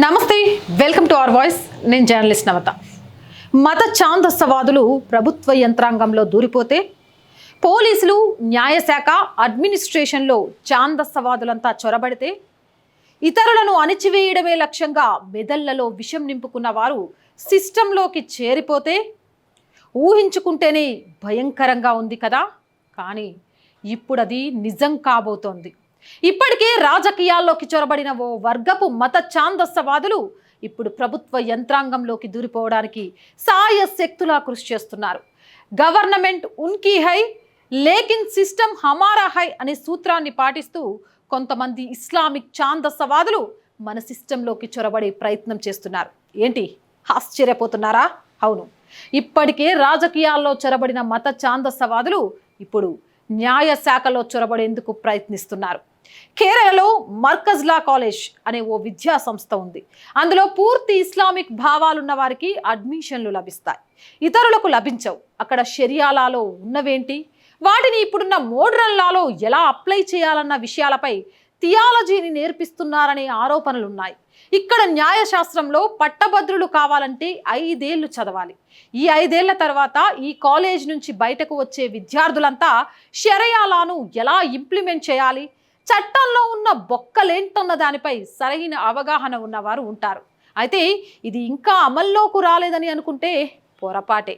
నమస్తే welcome to our voice. నేను journalist నవత. మత ఛాందస్సవాదులు ప్రభుత్వ యంత్రాంగంలో దూరిపోతే పోలీసులు న్యాయశాఖ అడ్మినిస్ట్రేషన్లో ఛాందస్సవాదులంతా చొరబడితే ఇతరులను అణిచివేయడమే లక్ష్యంగా మెదళ్ళలో విషం నింపుకున్న వారు సిస్టంలోకి చేరిపోతే ఊహించుకుంటేనే భయంకరంగా ఉంది కదా. కానీ ఇప్పుడు అది నిజం కాబోతోంది. ఇప్పటికే రాజకీయాల్లోకి చొరబడిన ఓ వర్గపు మత ఛాందస్సవాదులు ఇప్పుడు ప్రభుత్వ యంత్రాంగంలోకి దూరిపోవడానికి సాయ శక్తులా కృషి చేస్తున్నారు. గవర్నమెంట్ ఉన్కీ హై లేకిన్ సిస్టమ్ హమారా హై అనే సూత్రాన్ని పాటిస్తూ కొంతమంది ఇస్లామిక్ ఛాందస్సవాదులు మన సిస్టంలోకి చొరబడే ప్రయత్నం చేస్తున్నారు. ఏంటి? ఆశ్చర్యపోతున్నారా? అవును. ఇప్పటికే రాజకీయాల్లో చొరబడిన మత ఛాందస్సవాదులు ఇప్పుడు న్యాయశాఖలో చొరబడేందుకు ప్రయత్నిస్తున్నారు. కేరళలో మర్కజ్లా కాలేజ్ అనే ఓ విద్యా సంస్థ ఉంది. అందులో పూర్తి ఇస్లామిక్ భావాలున్న వారికి అడ్మిషన్లు లభిస్తాయి. ఇతరులకు లభించవు. అక్కడ షరియాలాలో ఉన్నవేంటి? వాటిని ఇప్పుడున్న మోడ్రన్ లాలో ఎలా అప్లై చేయాలన్న విషయాలపై థియాలజీని నేర్పిస్తున్నారనే ఆరోపణలున్నాయి. ఇక్కడ న్యాయశాస్త్రంలో పట్టభద్రులు కావాలంటే ఐదేళ్ళు చదవాలి. ఈ ఐదేళ్ళ తర్వాత ఈ కాలేజ్ నుంచి బయటకు వచ్చే విద్యార్థులంతా షరయాలాను ఎలా ఇంప్లిమెంట్ చేయాలి? చట్టంలో ఉన్న బొక్కలేంటన్న దానిపై సరైన అవగాహన ఉన్నవారు ఉంటారు. అయితే ఇది ఇంకా అమల్లోకి రాలేదని అనుకుంటే పొరపాటే.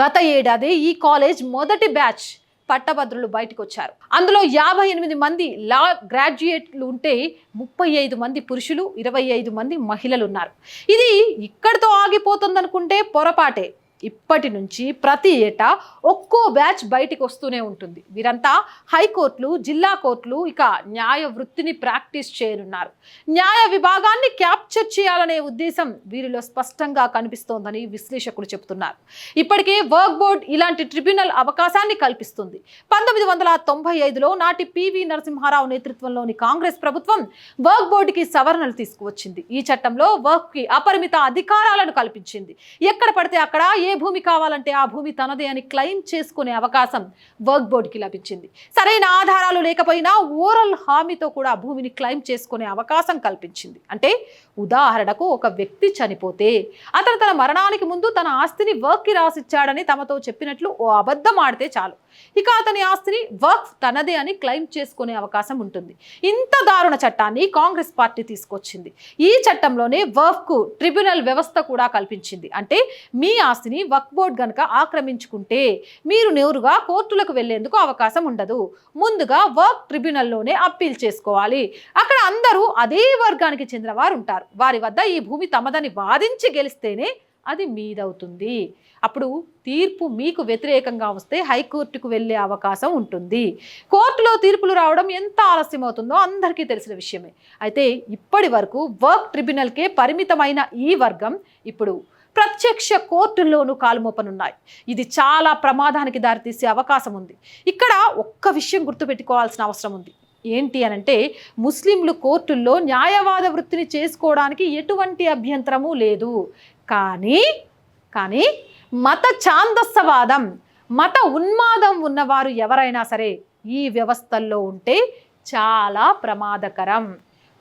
గత ఏడాది ఈ కాలేజ్ మొదటి బ్యాచ్ పట్టభద్రులు బయటకు వచ్చారు అందులో యాభై ఎనిమిది మంది లా గ్రాడ్యుయేట్లు ఉంటే ముప్పై ఐదు మంది పురుషులు ఇరవై ఐదు మంది మహిళలు ఉన్నారు ఇది ఇక్కడితో ఆగిపోతుందనుకుంటే పొరపాటే. ఇప్పటి నుంచి ప్రతి ఏటా ఒక్కో బ్యాచ్ బయటికి వస్తూనే ఉంటుంది. వీరంతా హైకోర్టులు జిల్లా కోర్టులు ఇక న్యాయ వృత్తిని ప్రాక్టీస్ చేయనున్నారు. న్యాయ విభాగాన్ని క్యాప్చర్ చేయాలనే ఉద్దేశం వీరిలో స్పష్టంగా కనిపిస్తోందని విశ్లేషకులు చెబుతున్నారు. ఇప్పటికే వర్క్ బోర్డ్ ఇలాంటి ట్రిబ్యునల్ అవకాశాన్ని కల్పిస్తుంది. పంతొమ్మిది వందల తొంభై ఐదులో నాటి పివి నరసింహారావు నేతృత్వంలోని కాంగ్రెస్ ప్రభుత్వం వర్క్ బోర్డుకి సవరణలు తీసుకువచ్చింది. ఈ చట్టంలో వర్క్కి అపరిమిత అధికారాలను కల్పించింది. ఎక్కడ పడితే అక్కడ ఏ భూమి కావాలంటే ఆ భూమి తనదే అని క్లెయిమ్ చేసుకునే అవకాశం వర్క్ బోర్డుకి లభించింది. సరైన ఆధారాలు లేకపోయినా ఓరల్ హామీతో కూడా ఆ భూమిని క్లెయిమ్ చేసుకునే అవకాశం కల్పించింది. అంటే ఉదాహరణకు ఒక వ్యక్తి చనిపోతే అతను తన మరణానికి ముందు తన ఆస్తిని వర్క్కి రాసిచ్చాడని తమతో చెప్పినట్లు ఓ అబద్ధం ఆడితే చాలు. ఇక అతని ఆస్తిని వర్క్ తనదే అని క్లెయిమ్ చేసుకునే అవకాశం ఉంటుంది. ఇంత దారుణ చట్టాన్ని కాంగ్రెస్ పార్టీ తీసుకొచ్చింది. ఈ చట్టంలోనే వర్క్ ట్రిబ్యునల్ వ్యవస్థ కూడా కల్పించింది. అంటే మీ ఆస్తిని వక్ బోర్డ్ గనక ఆక్రమించుకుంటే మీరు నేరుగా కోర్టులకు వెళ్ళేందుకు అవకాశం ఉండదు. ముందుగా వర్క్ ట్రిబ్యునల్లోనే అప్పీల్ చేసుకోవాలి. అక్కడ అందరూ అదే వర్గానికి చెందిన వారు ఉంటారు వారి వద్ద ఈ భూమి తమదని వాదించి గెలిస్తేనే అది మీదవుతుంది. అప్పుడు తీర్పు మీకు వ్యతిరేకంగా వస్తే హైకోర్టుకు వెళ్ళే అవకాశం ఉంటుంది. కోర్టులో తీర్పులు రావడం ఎంత ఆలస్యం అవుతుందో అందరికీ తెలిసిన విషయమే. అయితే ఇప్పటి వరకు వర్క్ ట్రిబ్యునల్కే పరిమితమైన ఈ వర్గం ఇప్పుడు ప్రత్యక్ష కోర్టుల్లోనూ కాలుమోపనున్నాయి ఇది చాలా ప్రమాదానికి దారితీసే అవకాశం ఉంది. ఇక్కడ ఒక్క విషయం గుర్తుపెట్టుకోవాల్సిన అవసరం ఉంది. ఏంటి అనంటే ముస్లింలు కోర్టుల్లో న్యాయవాద వృత్తిని చేసుకోవడానికి ఎటువంటి అభ్యంతరము లేదు. కానీ కానీ మత ఛాందస్సవాదం మత ఉన్మాదం ఉన్నవారు ఎవరైనా సరే ఈ వ్యవస్థల్లో ఉంటే చాలా ప్రమాదకరం.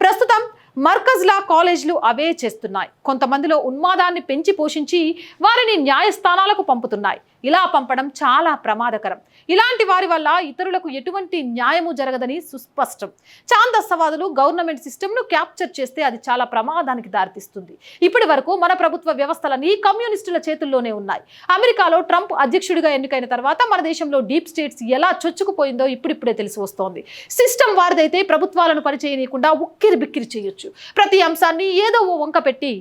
ప్రస్తుతం మర్కజ్లా కాలేజీలు అవే చేస్తున్నాయి. కొంతమందిలో ఉన్మాదాన్ని పెంచి పోషించి వారిని న్యాయస్థానాలకు పంపుతున్నాయి. ఇలా పంపడం చాలా ప్రమాదకరం. ఇలాంటి వారి వల్ల ఇతరులకు ఎటువంటి న్యాయము జరగదని సుస్పష్టం. ఛాందస్సవాదులు గవర్నమెంట్ సిస్టమ్ను క్యాప్చర్ చేస్తే అది చాలా ప్రమాదానికి దారితీస్తుంది. ఇప్పటి వరకు మన ప్రభుత్వ వ్యవస్థలన్నీ కమ్యూనిస్టుల చేతుల్లోనే ఉన్నాయి. అమెరికాలో ట్రంప్ అధ్యక్షుడిగా ఎన్నికైన తర్వాత మన దేశంలో డీప్ స్టేట్స్ ఎలా చొచ్చుకుపోయిందో ఇప్పుడిప్పుడే తెలిసి వస్తోంది. సిస్టమ్ వారిదైతే ప్రభుత్వాలను పనిచేయనీయకుండా ఉక్కిరి బిక్కిరి చేయొచ్చు. ప్రతి అంశాన్ని ఏదో ఓ వంక పెట్టి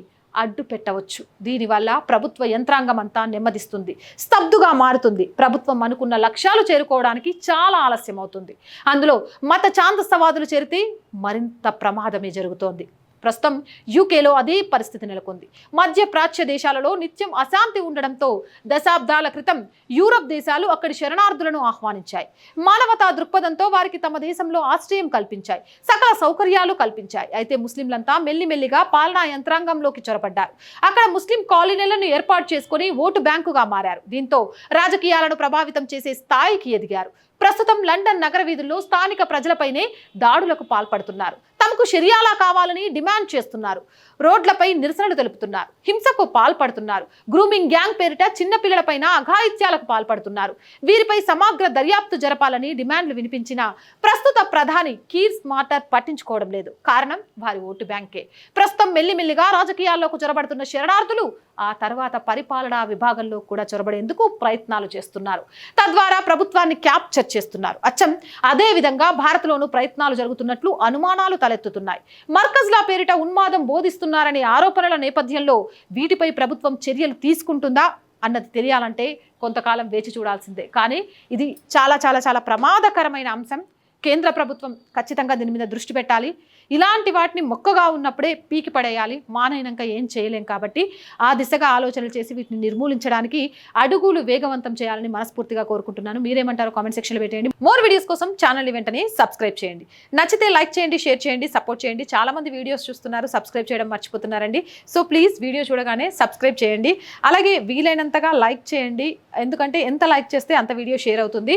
అడ్డు పెట్టవచ్చు. దీనివల్ల ప్రభుత్వ యంత్రాంగం అంతా నెమ్మదిస్తుంది. స్తబ్దుగా మారుతుంది. ప్రభుత్వం అనుకున్న లక్ష్యాలు చేరుకోవడానికి చాలా ఆలస్యం అవుతుంది అందులో మత చాందస్తవాదులు చేరితే మరింత ప్రమాదమే జరుగుతోంది. ప్రస్తుతం యూకేలో అదే పరిస్థితి నెలకొంది. మధ్య ప్రాచ్య దేశాలలో నిత్యం అశాంతి ఉండడంతో దశాబ్దాల క్రితం యూరప్ దేశాలు అక్కడి శరణార్థులను ఆహ్వానించాయి. మానవతా దృక్పథంతో వారికి తమ దేశంలో ఆశ్రయం కల్పించాయి. సకల సౌకర్యాలు కల్పించాయి. అయితే ముస్లింలంతా మెల్లిమెల్లిగా పాలనా యంత్రాంగంలోకి చొరబడ్డారు. అక్కడ ముస్లిం కాలనీలను ఏర్పాటు చేసుకుని ఓటు బ్యాంకుగా మారారు. దీంతో రాజకీయాలను ప్రభావితం చేసే స్థాయికి ఎదిగారు. ప్రస్తుతం లండన్ నగర వీధుల్లో స్థానిక ప్రజలపైనే దాడులకు పాల్పడుతున్నారు. తమకు షిరియాలా కావాలని డిమాండ్ చేస్తున్నారు. రోడ్లపై నిరసనలు తెలుపుతున్నారు. హింసకు పాల్పడుతున్నారు. గ్రూమింగ్ గ్యాంగ్ పేరిట చిన్నపిల్లలపైన అఘాయిత్యాలకు పాల్పడుతున్నారు. వీరిపై సమగ్ర దర్యాప్తు జరపాలని డిమాండ్లు వినిపించిన ప్రస్తుత ప్రధాని కీర్ స్మార్టర్ పట్టించుకోవడం లేదు. కారణం వారి ఓటు బ్యాంకే. ప్రస్తుతం మెల్లిమెల్లిగా రాజకీయాల్లోకి చొరబడుతున్న శరణార్థులు ఆ తర్వాత పరిపాలనా విభాగంలో కూడా చొరబడేందుకు ప్రయత్నాలు చేస్తున్నారు. తద్వారా ప్రభుత్వాన్ని క్యాప్చర్ చేస్తున్నారు. అచ్చం అదే విధంగా భారత్లోనూ ప్రయత్నాలు జరుగుతున్నట్లు అనుమానాలు తలెత్తుతున్నాయి. మర్కజ్లా పేరిట ఉన్మాదం బోధిస్తున్నారనే ఆరోపణల నేపథ్యంలో వీటిపై ప్రభుత్వం చర్యలు తీసుకుంటుందా అన్నది తెలియాలంటే కొంతకాలం వేచి చూడాల్సిందే. కానీ ఇది చాలా చాలా చాలా ప్రమాదకరమైన అంశం. కేంద్ర ప్రభుత్వం ఖచ్చితంగా దీని మీద దృష్టి పెట్టాలి. ఇలాంటి వాటిని మొక్కగా ఉన్నప్పుడే పీకి పడేయాలి. మానైనాక ఏం చేయలేం కాబట్టి ఆ దిశగా ఆలోచనలు చేసి వీటిని నిర్మూలించడానికి అడుగులు వేగవంతం చేయాలని మనస్ఫూర్తిగా కోరుకుంటున్నాను. మీరేమంటారో కామెంట్ సెక్షన్లో పెట్టేయండి. మోర్ వీడియోస్ కోసం ఛానల్ని వెంటనే సబ్స్క్రైబ్ చేయండి. నచ్చితే లైక్ చేయండి షేర్ చేయండి సపోర్ట్ చేయండి. చాలామంది వీడియోస్ చూస్తున్నారు సబ్స్క్రైబ్ చేయడం మర్చిపోతున్నారండి. సో ప్లీజ్ వీడియో చూడగానే సబ్స్క్రైబ్ చేయండి. అలాగే వీలైనంతగా లైక్ చేయండి. ఎందుకంటే ఎంత లైక్ చేస్తే అంత వీడియో షేర్ అవుతుంది.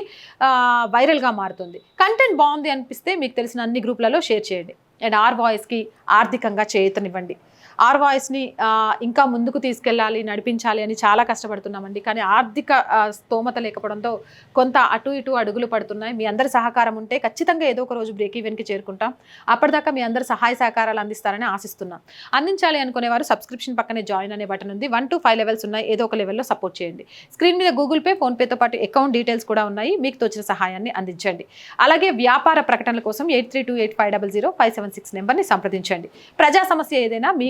వైరల్గా మారుతుంది. కంటెంట్ బాగుంది అనిపిస్తే మీకు తెలిసిన అన్ని గ్రూప్లలో షేర్ చేయండి. అండ్ ఆర్ బాయ్స్కి ఆర్థికంగా చేతనివ్వండి ఆర్ వాయిస్ని ఇంకా ముందుకు తీసుకెళ్ళాలి నడిపించాలి అని చాలా కష్టపడుతున్నామండి. కానీ ఆర్థిక స్తోమత లేకపోవడంతో కొంత అటు ఇటు అడుగులు పడుతున్నాయి. మీ అందరి సహకారం ఉంటే ఖచ్చితంగా ఏదో ఒక రోజు బ్రేక్ ఈవెన్కి చేరుకుంటాం. అప్పటిదాకా మీ అందరి సహాయ సహకారాలు అందిస్తారని ఆశిస్తున్నాం. అందించాలి అనుకునేవారు సబ్స్క్రిప్షన్ పక్కనే జాయిన్ అనే బటన్ ఉంది. వన్ టు ఫైవ్ లెవెల్స్ ఉన్నాయి. ఏదో ఒక లెవెల్లో సపోర్ట్ చేయండి. స్క్రీన్ మీద గూగుల్ పే ఫోన్పేతో పాటు అకౌంట్ డీటెయిల్స్ కూడా ఉన్నాయి. మీకు తోచిన సహాయాన్ని అందించండి. అలాగే వ్యాపార ప్రకటనల కోసం eight three two eight five double zero five seven six నెంబర్ని సంప్రదించండి. ప్రజా సమస్య ఏదైనా మీ